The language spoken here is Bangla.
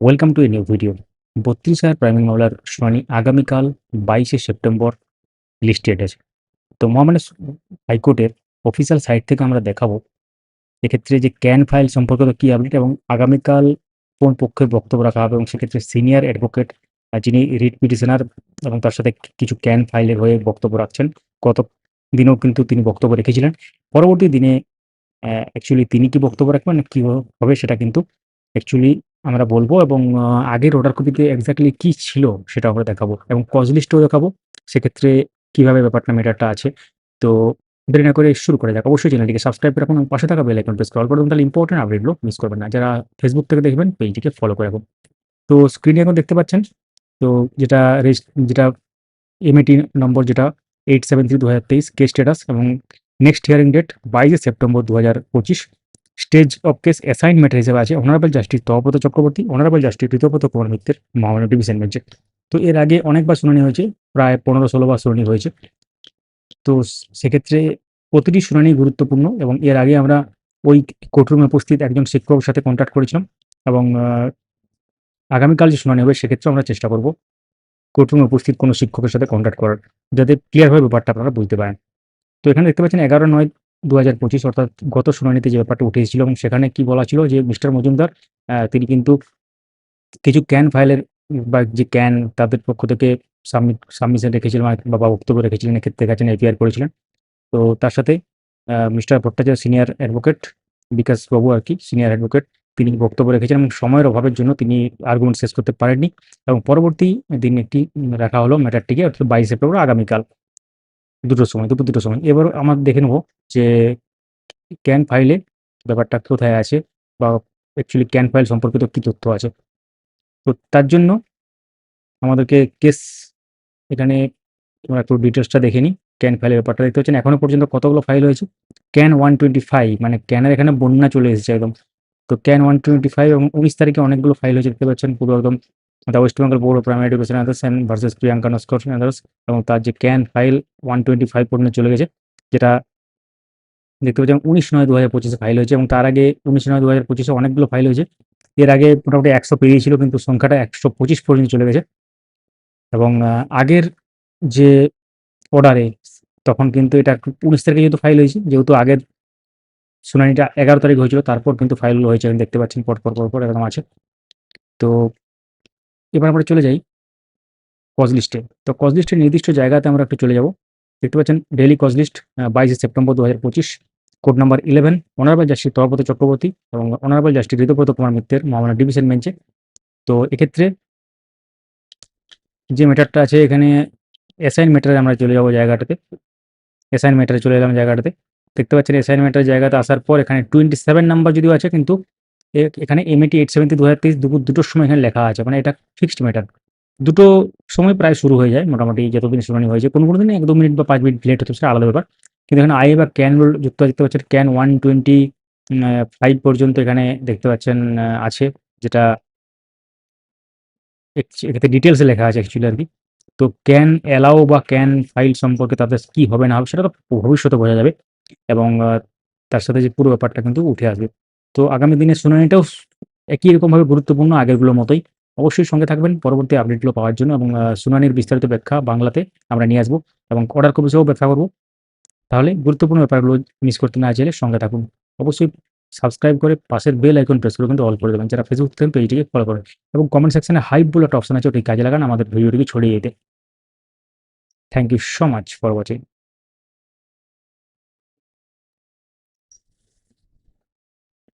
Welcome to a new video বত্রিশ হাজার প্রাইমিং মামলার শুনানি আগামীকাল বাইশে সেপ্টেম্বর লিস্টেড আছে। তো মহামান্য হাইকোর্টের অফিসিয়াল সাইট থেকে আমরা দেখাবো এক্ষেত্রে যে ক্যান ফাইল সম্পর্কিত কী আপডেট এবং আগামীকাল কোন পক্ষে বক্তব্য রাখা হবে এবং সেক্ষেত্রে সিনিয়র অ্যাডভোকেট যিনি রিট পিটিশনার এবং তার সাথে কিছু ক্যান ফাইলের হয়ে বক্তব্য রাখছেন গত দিনেও কিন্তু তিনি বক্তব্য রেখেছিলেন। পরবর্তী দিনে অ্যাকচুয়ালি তিনি কি বক্তব্য রাখবেন, কী হবে সেটা কিন্তু অ্যাকচুয়ালি আমরা বলব এবং আগের অর্ডার কপিতে এক্সাক্টলি কি ছিল সেটা আমরা দেখাবো এবং কজ লিস্টও দেখাবো। সেক্ষেত্রে কীভাবে ব্যাপারটা মেটারটা আছে। তো দেরি না করে শুরু করা যাক। অবশ্যই চ্যানেলটিকে সাবস্ক্রাইব করে রাখুন পাশে থাকা বেল আইকন প্রেস করে অল তাহলে ইম্পোর্টেন্ট আপডেটগুলো মিস করবেন না। যারা ফেসবুক থেকে দেখবেন পেজটিকে ফলো করে রাখুন। তো স্ক্রিনে এখন দেখতে পাচ্ছেন। তো যেটা যেটা এমএটি নম্বর যেটা 873/2023 কেস স্ট্যাটাস এবং next hearing date 22 September 2025 stage of case assign matter হিসেবে আছে honourable justice Tapabrata Chakraborty, honourable justice Ritabrata Kumar মিত্রের মহামান্য ডিভিশন বেঞ্চে। তো এর আগে অনেকবার শুনানি হয়েছে। প্রায় ১৫-১৬ বার শুনানি হয়েছে। তো সেক্ষেত্রে প্রতিটি শুনানি গুরুত্বপূর্ণ এবং এর আগে আমরা ওই কোর্টরুমে উপস্থিত একজন শিক্ষকের সাথে কন্ট্যাক্ট করেছিলাম এবং আগামীকাল যে শুনানি হবে সেক্ষেত্রেও আমরা চেষ্টা করব কোর্টরুমে উপস্থিত কোনো শিক্ষকের সাথে কন্ট্যাক্ট করার। যাতে ক্লিয়ারভাবে ব্যাপারটা আপনারা বুঝতে পারেন। তো এখানে দেখতে পাচ্ছেন ১১/৯/২০২৫ অর্থাৎ গত শুনানিতে যে ব্যাপারটা উঠে এসেছিল এবং সেখানে কি বলা ছিল যে মিস্টার মজুমদার তিনি কিন্তু কিছু ক্যান ফাইলের বা যে ক্যান তাদের পক্ষ থেকে সাবমিট, সাবমিশন রেখেছিলেন বা বক্তব্য রেখেছিলেন, এক্ষেত্রে কাছে এফআইআর করেছিলেন। তো তার সাথে mister Bhattacharya senior advocate Bikash babu আর কি, সিনিয়র অ্যাডভোকেট, তিনি বক্তব্য রেখেছেন এবং সময়ের অভাবের জন্য তিনি আর্গুমেন্ট শেষ করতে পারেননি এবং পরবর্তী দিন একটি রাখা হলো ম্যাটারটিকে অর্থাৎ ২২ সেপ্টেম্বর আগামীকাল। ২টোর সময়, দুপুর ২টোর সময়। এবার আমার দেখে নেব যে ক্যান ফাইলে ব্যাপারটা কোথায় আছে বা অ্যাকচুয়ালি ক্যান ফাইল সম্পর্কিত কি তথ্য আছে। তো তার জন্য আমাদেরকে কেস এখানে আমরা একটু ডিটেলসটা দেখে নিই। ক্যান ফাইলের ব্যাপারটা দেখতে পাচ্ছেন এখনও পর্যন্ত কতগুলো ফাইল হয়েছে? ক্যান 125 মানে ক্যানের এখানে বন্যা চলে এসেছে একদম। তো ক্যান 125 এবং ১৯ তারিখে অনেকগুলো ফাইল হয়েছে দেখতে পাচ্ছেন পুরো একদম the West Bengal board of primary education others and versus Priyanka Naskar others এবং তার যে ক্যান ফাইল 125 পর্যন্ত চলে গেছে। যেটা দেখতে পাচ্ছি উনিশ নয় দু হাজার পঁচিশে ফাইল হয়েছে এবং তার আগে উনিশ নয় দু হাজার পঁচিশে অনেকগুলো ফাইল হয়েছে। এর আগে মোটামুটি ১০০ পেরিয়েছিল কিন্তু সংখ্যাটা ১২৫ পর্যন্ত চলে গেছে। এবং আগের যে অর্ডারে তখন কিন্তু এটা ১৯ তারিখে যেহেতু ফাইল হয়েছে যেহেতু আগের শুনানিটা ১১ তারিখ হয়েছিল তারপর কিন্তু ফাইলগুলো হয়েছে দেখতে পাচ্ছেন পরপর, পরপর এরকম আছে। তো এবার আমরা চলে যাই কজ লিস্টে। তো কজ লিস্টের নির্দিষ্ট জায়গাতে আমরা একটু চলে যাব। দেখতে পাচ্ছেন ডেইলি কজ লিস্ট আ ২২ September ২০২৫ code number 11 honourable justice Tapabrata Chakraborty এবং অনারেবল জাস্টিস ঋতব্রত কুমার মিত্রের মহামান্য ডিভিশন বেঞ্চে। তো এক্ষেত্রে যে ম্যাটারটা আছে এখানে অ্যাসাইন ম্যাটারে আমরা চলে যাব জায়গাটাতে। অ্যাসাইন ম্যাটারে চলে এলাম জায়গাটাতে। দেখতে পাচ্ছেন অ্যাসাইন ম্যাটারের জায়গাতে আসার পর এখানে 27 নাম্বার যদিও আছে, কিন্তু এখানে এমএটি 873/2023 দুপুর দুটোর সময় এখানে লেখা আছে। মানে এটা ফিক্সড ম্যাটার। দুটো সময় প্রায় শুরু হয়ে যায় মোটামুটি যতদিন শুনানি হয়েছে। কোনো, কোনো দিন ১-২ মিনিট বা পাঁচ মিনিট লেট হতে সেটা আলাদা ব্যাপার। কিন্তু এখানে আই বা ক্যান রোল যুক্ত দেখতে পাচ্ছেন ক্যান 125 পর্যন্ত এখানে দেখতে পাচ্ছেন আছে যেটা এক্ষেত্রে ডিটেলসে লেখা আছে অ্যাকচুয়ালি আর কি তো ক্যান অ্যালাও বা ক্যান ফাইল সম্পর্কে তাদের কি হবে না হবে সেটা তো ভবিষ্যতে বোঝা যাবে এবং তার সাথে যে পুরো ব্যাপারটা কিন্তু উঠে আসবে। তো আগামী দিনের শুনানিটাও একই রকমভাবে গুরুত্বপূর্ণ আগেরগুলোর মতোই। অবশ্যই সঙ্গে থাকবেন, পরবর্তী আপডেটগুলো পাওয়ার জন্য এবং শুনানির বিস্তারিত ব্যাখ্যা বাংলাতে আমরা নিয়ে আসব এবং অর্ডার কপি সহ ব্যাখ্যা করব তাহলে গুরুত্বপূর্ণ ব্যাপারগুলো মিস করতে না চাইলে সঙ্গে থাকুন। অবশ্যই সাবস্ক্রাইব করে পাশের বেল আইকন প্রেস করে কিন্তু অল করে দেবেন। যারা ফেসবুক থেকে পেজটিকে ফলো করেন এবং কমেন্ট সেকশনে হাইপ বলে একটা অপশন আছে ওটি কাজে লাগান, আমাদের ভিডিওটিকে ছড়িয়ে দিতে। Thank you so much for watching.